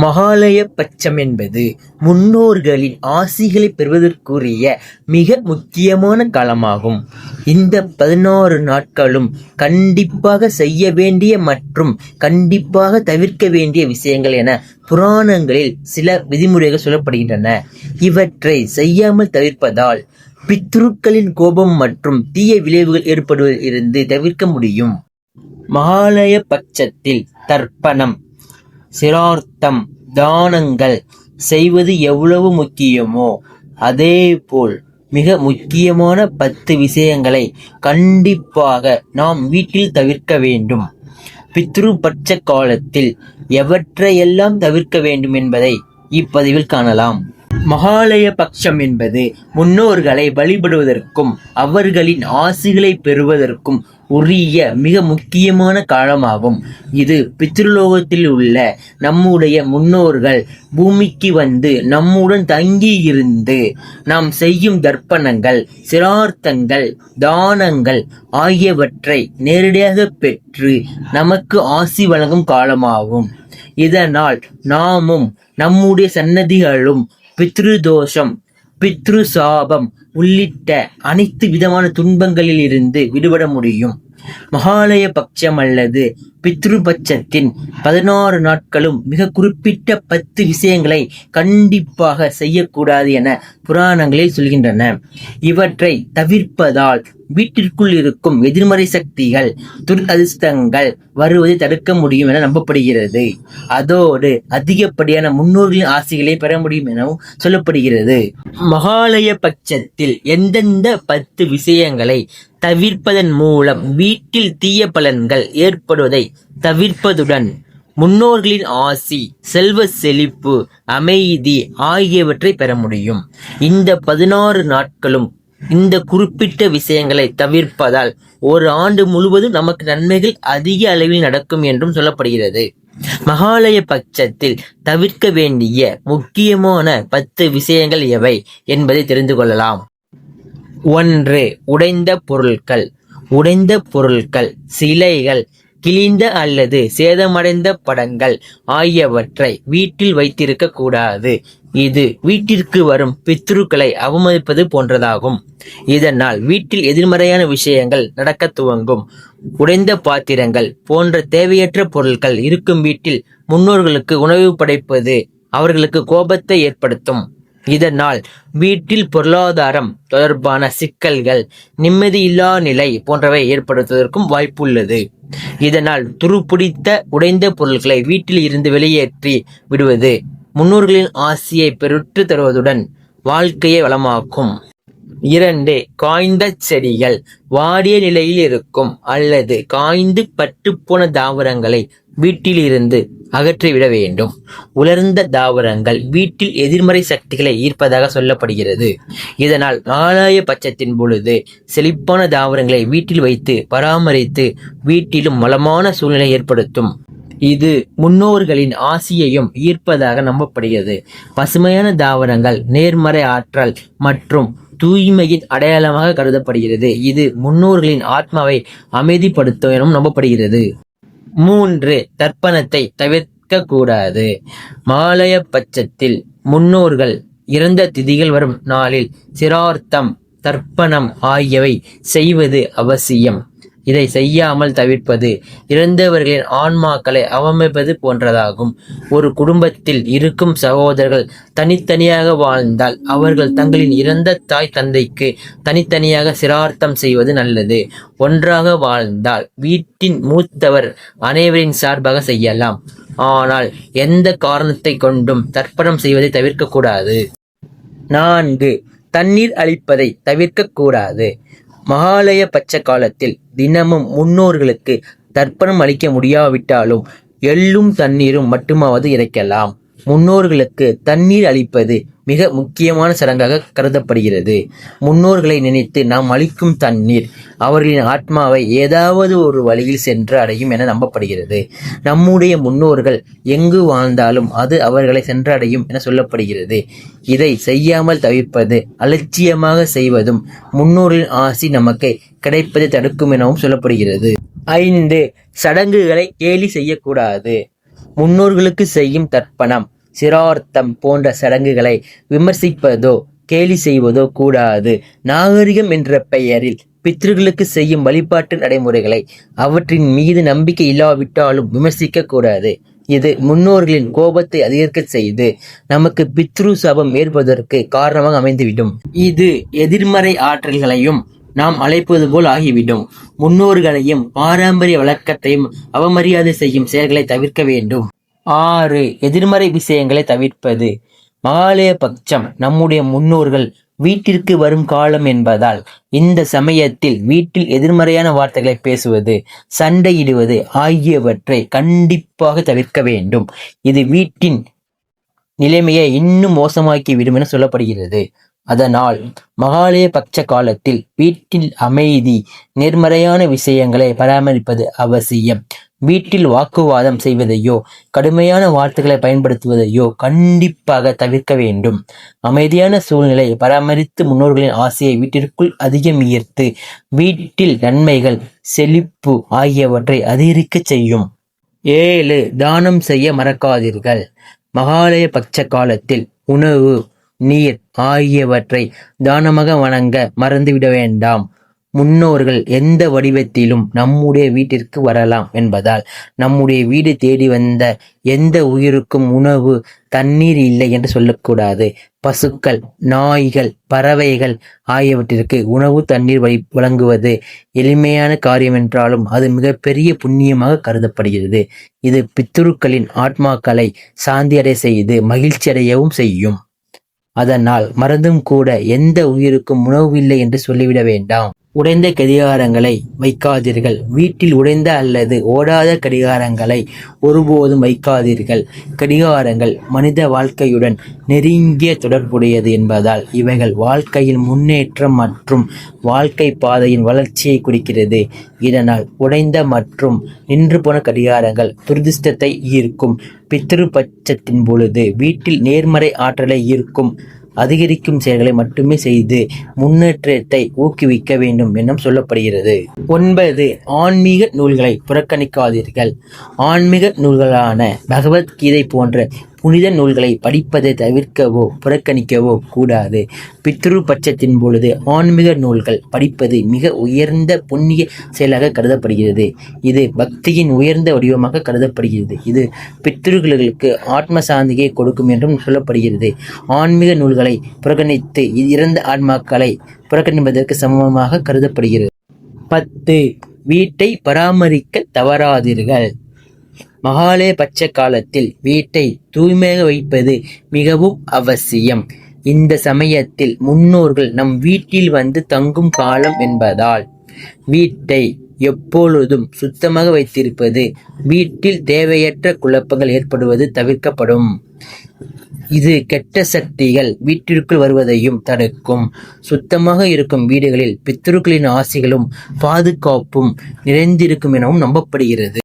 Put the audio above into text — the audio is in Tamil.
மகாலய பட்சம் என்பது முன்னோர்களின் ஆசிகளை பெறுவதற்குரிய மிக முக்கியமான காலமாகும். இந்த பதினாறு நாட்களும் கண்டிப்பாக செய்ய வேண்டிய மற்றும் கண்டிப்பாக தவிர்க்க வேண்டிய விஷயங்கள் என புராணங்களில் சில விதிமுறைகள் சொல்லப்படுகின்றன. இவற்றை செய்யாமல் தவிர்ப்பதால் பித்ருக்களின் கோபம் மற்றும் தீய விளைவுகள் ஏற்படுவதில் இருந்து தவிர்க்க முடியும். மகாலய பட்சத்தில் தர்ப்பணம் சிரார்த்தம் தானங்கள் செய்வது எவ்வளவு முக்கியமோ அதேபோல் மிக முக்கியமான பத்து விஷயங்களை கண்டிப்பாக நாம் வீட்டில் தவிர்க்க வேண்டும். பித்ருபட்ச காலத்தில் எவற்றையெல்லாம் தவிர்க்க வேண்டும் என்பதை இப்பதிவில் காணலாம். மகாலய பட்சம் என்பது முன்னோர்களை வழிபடுவதற்கும் அவர்களின் ஆசிகளை பெறுவதற்கும் உரிய மிக முக்கியமான காலமாகும். இது பித்ருலோகத்தில் உள்ள நம்முடைய முன்னோர்கள் பூமிக்கு வந்து நம்முடன் தங்கி இருந்து நாம் செய்யும் தர்ப்பணங்கள் சிரார்த்தங்கள் தானங்கள் ஆகியவற்றை நேரடியாக பெற்று நமக்கு ஆசி வழங்கும் காலமாகும். இதனால் நாமும் நம்முடைய சன்னதிகளும் பித்ருதோஷம் பித்ரு சாபம் உள்ளிட்ட அனைத்து விதமான துன்பங்களில் இருந்து விடுபட முடியும். மகாலய பட்சம் அல்லது பித்ருபட்சத்தின் பதினாறு நாட்களும் மிக குறிப்பிட்ட பத்து விஷயங்களை கண்டிப்பாக செய்யக்கூடாது என புராணங்களில் சொல்கின்றன. இவற்றை தவிர்ப்பதால் வீட்டிற்குள் இருக்கும் எதிர்மறை சக்திகள் துரதிர்ஷ்டங்கள் வருவதை தடுக்க முடியும் என நம்பப்படுகிறது. அதோடு அதிகப்படியான முன்னோர்களின் ஆசைகளை பெற முடியும் எனவும் சொல்லப்படுகிறது. மகாலய பட்சத்தில் எந்தெந்த பத்து விஷயங்களை தவிர்ப்பதன் மூலம் வீட்டில் தீய பலன்கள் ஏற்படுவதை தவிர்ப்பதுடன் முன்னோர்களின் ஆசி செல்வ செழிப்பு அமைதி ஆகியவற்றை பெற முடியும். இந்த பதினாறு நாட்களும் இந்த குறிப்பிட்ட விஷயங்களை தவிர்ப்பதால் ஒரு ஆண்டு முழுவதும் நமக்கு நன்மைகள் அதிக அளவில் நடக்கும் என்றும் சொல்லப்படுகிறது. மகாலய பட்சத்தில் தவிர்க்க வேண்டிய முக்கியமான பத்து விஷயங்கள் எவை என்பதை தெரிந்து கொள்ளலாம். ஒன்று உடைந்த பொருட்கள் உடைந்த பொருட்கள் சிலைகள் கிழிந்த அல்லது சேதமடைந்த படங்கள் ஆகியவற்றை வீட்டில் வைத்திருக்க கூடாது. இது வீட்டிற்கு வரும் பித்ருக்களை அவமதிப்பது போன்றதாகும். இதனால் வீட்டில் எதிர்மறையான விஷயங்கள் நடக்க துவங்கும். உடைந்த பாத்திரங்கள் போன்ற தேவையற்ற பொருட்கள் இருக்கும் வீட்டில் முன்னோர்களுக்கு உணவு படைப்பது அவர்களுக்கு கோபத்தை ஏற்படுத்தும். இதனால் வீட்டில் பொருளாதாரம் தொடர்பான சிக்கல்கள் நிம்மதியில்லா நிலை போன்றவை ஏற்படுத்துவதற்கும் வாய்ப்புள்ளது. இதனால் துருப்பிடித்த உடைந்த பொருட்களை வீட்டில் இருந்து வெளியேற்றி விடுவது முன்னோர்களின் ஆசையை பெருற்று தருவதுடன் வாழ்க்கையை வளமாக்கும். இரண்டு காய்ந்த செடிகள் வாடிய நிலையில் இருக்கும் அல்லது காய்ந்து பட்டுப்போன தாவரங்களை வீட்டிலிருந்து அகற்றிவிட வேண்டும். உலர்ந்த தாவரங்கள் வீட்டில் எதிர்மறை சக்திகளை ஈர்ப்பதாக சொல்லப்படுகிறது. இதனால் நாளாய பட்சத்தின் பொழுது செழிப்பான தாவரங்களை வீட்டில் வைத்து பராமரித்து வீட்டிலும் வளமான சூழ்நிலை ஏற்படுத்தும். இது முன்னோர்களின் ஆசியையும் ஈர்ப்பதாக நம்பப்படுகிறது. பசுமையான தாவரங்கள் நேர்மறை ஆற்றல் மற்றும் தூய்மையின் அடையாளமாக கருதப்படுகிறது. இது முன்னோர்களின் ஆத்மாவை அமைதிப்படுத்தும் எனவும் நம்பப்படுகிறது. மூன்று தர்ப்பணத்தை தவிர்க்க கூடாது மாலய பட்சத்தில் முன்னோர்கள் இறந்த திதிகள் வரும் நாளில் சிரார்த்தம் தர்ப்பணம் ஆகியவை செய்வது அவசியம். இதை செய்யாமல் தவிர்ப்பது இறந்தவர்களின் ஆன்மாக்களை அவமதிப்பது போன்றதாகும். ஒரு குடும்பத்தில் இருக்கும் சகோதரர்கள் தனித்தனியாக வாழ்ந்தால் அவர்கள் தங்களின் இறந்த தாய் தந்தைக்கு தனித்தனியாக சிரார்த்தம் செய்வது நல்லது. ஒன்றாக வாழ்ந்தால் வீட்டின் மூத்தவர் அனைவரின் சார்பாக செய்யலாம். ஆனால் எந்த காரணத்தை கொண்டும் தர்ப்பணம் செய்வதை தவிர்க்கக்கூடாது. நான்கு தண்ணீர் அளிப்பதை தவிர்க்கக்கூடாது. மகாலய பட்ச காலத்தில் தினமும் முன்னோர்களுக்கு தர்ப்பணம் அளிக்க முடியாவிட்டாலும் எள்ளும் தண்ணீரும் மட்டுமாவது இறைக்கலாம். முன்னோர்களுக்கு தண்ணீர் அளிப்பது மிக முக்கியமான சடங்காக கருதப்படுகிறது. முன்னோர்களை நினைத்து நாம் அளிக்கும் தண்ணீர் அவர்களின் ஆத்மாவை ஏதாவது ஒரு வழியில் சென்று அடையும் என நம்பப்படுகிறது. நம்முடைய முன்னோர்கள் எங்கு வாழ்ந்தாலும் அது அவர்களை சென்றடையும் என சொல்லப்படுகிறது. இதை செய்யாமல் தவிர்ப்பது அலட்சியமாக செய்வதும் முன்னோரின் ஆசி நமக்கு கிடைப்பதை தடுக்கும் எனவும் சொல்லப்படுகிறது. ஐந்து சடங்குகளை கேலி செய்யக்கூடாது. முன்னோர்களுக்கு செய்யும் தர்ப்பணம். சிரார்த்தம் போன்ற சடங்குகளை விமர்சிப்பதோ கேலி செய்வதோ கூடாது. நாகரிகம் என்ற பெயரில் பித்ருக்களுக்கு செய்யும் வழிபாட்டு நடைமுறைகளை அவற்றின் மீது நம்பிக்கை இல்லாவிட்டாலும் விமர்சிக்க கூடாது. இது முன்னோர்களின் கோபத்தை அதிகரிக்க செய்து நமக்கு பித்ரு சபம் ஏற்பதற்கு காரணமாக அமைந்துவிடும். இது எதிர்மறை ஆற்றல்களையும் நாம் அழைப்பது போல் ஆகிவிடும். முன்னோர்களையும் பாரம்பரிய வழக்கத்தையும் அவமரியாதை செய்யும் செயல்களை தவிர்க்க வேண்டும். ஆறு எதிர்மறை விஷயங்களை தவிர்ப்பது. மகாலய பட்சம் நம்முடைய முன்னோர்கள் வீட்டிற்கு வரும் காலம் என்பதால் இந்த சமயத்தில் வீட்டில் எதிர்மறையான வார்த்தைகளை பேசுவது சண்டையிடுவது ஆகியவற்றை கண்டிப்பாக தவிர்க்க வேண்டும். இது வீட்டின் நிலைமையை இன்னும் மோசமாக்கி விடும் என சொல்லப்படுகிறது. அதனால் மகாலய பட்ச காலத்தில் வீட்டில் அமைதி நேர்மறையான விஷயங்களை பராமரிப்பது அவசியம். வீட்டில் வாக்குவாதம் செய்வதையோ கடுமையான வார்த்தைகளை பயன்படுத்துவதையோ கண்டிப்பாக தவிர்க்க வேண்டும். அமைதியான சூழ்நிலை பராமரித்து முன்னோர்களின் ஆசையை வீட்டிற்குள் அதிகம் ஈர்த்து வீட்டில் நன்மைகள் செழிப்பு ஆகியவற்றை அதிகரிக்க செய்யும். ஏழு தானம் செய்ய மறக்காதீர்கள். மகாலய பட்ச காலத்தில் உணவு நீர் ஆகியவற்றை தானமாக வணங்க மறந்துவிட வேண்டாம். முன்னோர்கள் எந்த வடிவத்திலும் நம்முடைய வீட்டிற்கு வரலாம் என்பதால் நம்முடைய வீடு தேடி வந்த எந்த உயிருக்கும் உணவு தண்ணீர் இல்லை என்று சொல்லக்கூடாது. பசுக்கள் நாய்கள் பறவைகள் ஆகியவற்றிற்கு உணவு தண்ணீர் வழி வழங்குவது எளிமையான காரியம் என்றாலும் அது மிகப்பெரிய புண்ணியமாக கருதப்படுகிறது. இது பித்துருக்களின் ஆத்மாக்களை சாந்தியடை செய்து மகிழ்ச்சி அடையவும் செய்யும். அதனால் மறந்தும் கூட எந்த உயிருக்கும் உணவு இல்லை என்று சொல்லிவிட வேண்டாம். உடைந்த கடிகாரங்களை வைக்காதீர்கள். வீட்டில் உடைந்த அல்லது ஓடாத கடிகாரங்களை ஒருபோதும் வைக்காதீர்கள். கடிகாரங்கள் மனித வாழ்க்கையுடன் நெருங்கிய தொடர்புடையது என்பதால் இவைகள் வாழ்க்கையில் முன்னேற்றம் மற்றும் வாழ்க்கை பாதையின் வளர்ச்சியை குறிக்கிறது. இதனால் உடைந்த மற்றும் நின்று போன கடிகாரங்கள் துரதிர்ஷ்டத்தை ஈர்க்கும். பித்திருபட்சத்தின் பொழுது வீட்டில் நேர்மறை ஆற்றலை ஈர்க்கும் அதிகரிக்கும் செயல்களை மட்டுமே செய்து முன்னேற்றத்தை ஊக்குவிக்க வேண்டும் எனும் சொல்லப்படுகிறது. ஒன்பது ஆன்மீக நூல்களை புறக்கணிக்காதீர்கள். ஆன்மீக நூல்களான பகவத்கீதை போன்ற புனித நூல்களை படிப்பதை தவிர்க்கவோ புறக்கணிக்கவோ கூடாது. பித்ரு பட்சத்தின் பொழுது ஆன்மீக நூல்கள் படிப்பது மிக உயர்ந்த புண்ணிய செயலாக கருதப்படுகிறது. இது பக்தியின் உயர்ந்த வடிவமாக கருதப்படுகிறது. இது பித்ருகளுக்கு ஆத்ம சாந்தியை கொடுக்கும் என்றும் சொல்லப்படுகிறது. ஆன்மீக நூல்களை புறக்கணித்து இறந்த ஆன்மாக்களை புறக்கணிப்பதற்கு சமமாக கருதப்படுகிறது. பத்து. வீட்டை பராமரிக்க தவறாதீர்கள். மகாலே பட்ச காலத்தில் வீட்டை தூய்மையாக வைப்பது மிகவும் அவசியம். இந்த சமயத்தில் முன்னோர்கள் நம் வீட்டில் வந்து தங்கும் காலம் என்பதால் வீட்டை எப்பொழுதும் சுத்தமாக வைத்திருப்பது வீட்டில் தேவையற்ற குழப்பங்கள் ஏற்படுவது தவிர்க்கப்படும். இது கெட்ட சக்திகள் வீட்டிற்குள் வருவதையும் தடுக்கும். சுத்தமாக இருக்கும் வீடுகளில் பித்ருக்களின் ஆசைகளும் பாதுகாப்பும் நிறைந்திருக்கும் எனவும் நம்பப்படுகிறது.